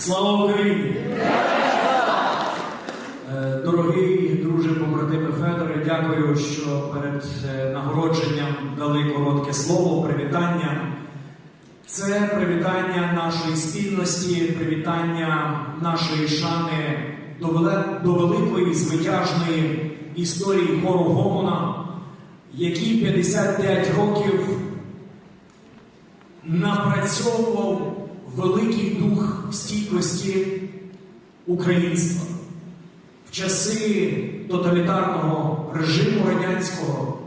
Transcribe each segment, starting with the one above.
Слава Україні! Е, Дорогий друже побратиме Федоре, дякую, що перед е, нагородженням дали коротке слово, привітання. Це привітання нашої спільності, привітання нашої шани до великої звитяжної історії хору Гомона, який 55 років напрацьовував великий дух стійкості українства в часи тоталітарного режиму радянського,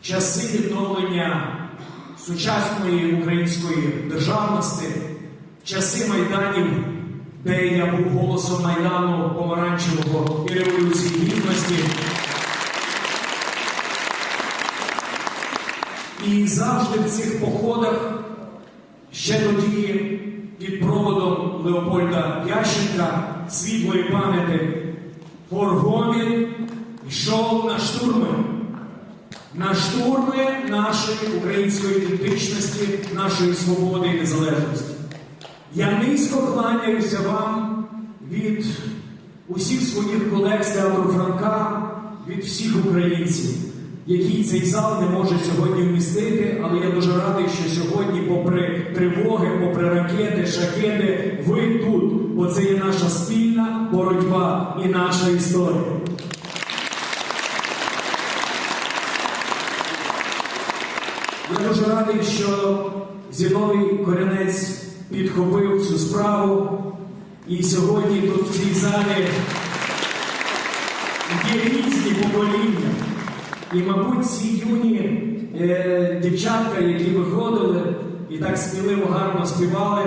в часи відновлення сучасної української державності, в часи майданів, де я був голосом майдану помаранчевого і революції гідності. І завжди в цих походах, ще тоді під проводом Леопольда Ященка, світлої пам'яті, Горгомін йшов на штурми. На штурми нашої української ідентичності, нашої свободи і незалежності. Я низько кланяюся вам від усіх своїх колег з театру Франка, від всіх українців, які цей зал не може сьогодні вмістити, але я дуже радий, що сьогодні, попри тривоги, попри ракети, шахеди, ви тут, бо це є наша спільна боротьба і наша історія. Я дуже радий, що Зіновій Коренець підхопив цю справу. І сьогодні тут в цій залі є різні покоління. І, мабуть, ці юні е, дівчатка, які виходили і так сміливо гарно співали,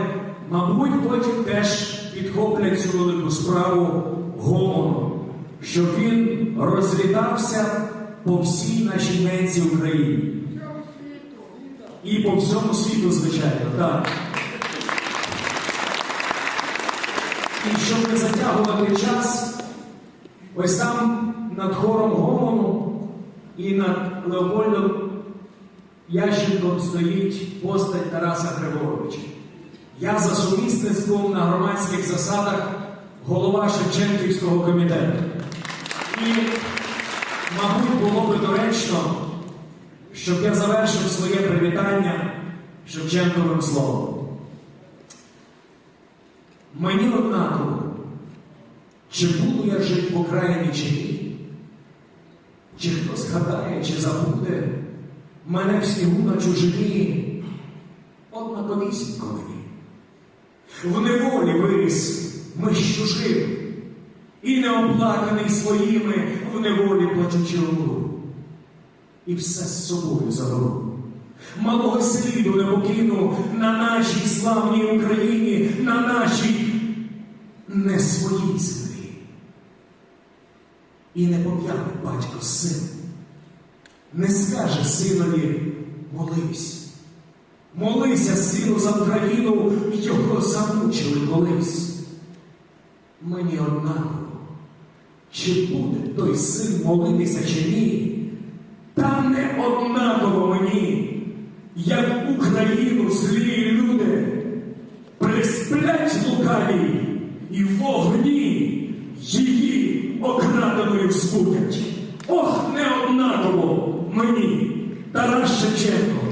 мабуть, потім теж підхоплять цю велику справу гомону, щоб він розлітався по всій нашій ненці Україні. І по всьому світу, звичайно, так. І щоб не затягувати час, ось там над хором Гомону і над Леопольдом Ященком стоїть постать Тараса Григоровича. Я за сумісництвом на громадських засадах голова Шевченківського комітету. І, мабуть, було би доречно щоб я завершив своє привітання Шевченковим словом. Мені однаково, чи буду я жити в Україні чи ні, чи хто згадає, чи забуде мене в снігу на чужині, от однаковісінько мені. В неволі виріс ми з чужим, і неоплаканий своїми в неволі плачучи руку і все з собою заберу. Малого сліду не покину на нашій славній Україні, на нашій не своїй землі. І не пом'яне батько син, не скаже синові молись. Молися, сину, за Україну, його замучили колись. Мені однаково, чи буде той син молитися, чи ні. Там не однаково мені, як Україну злі люди присплять лукаві і вогні її окраденою спутять. Ох, не однаково мені, Тарас Шевченко,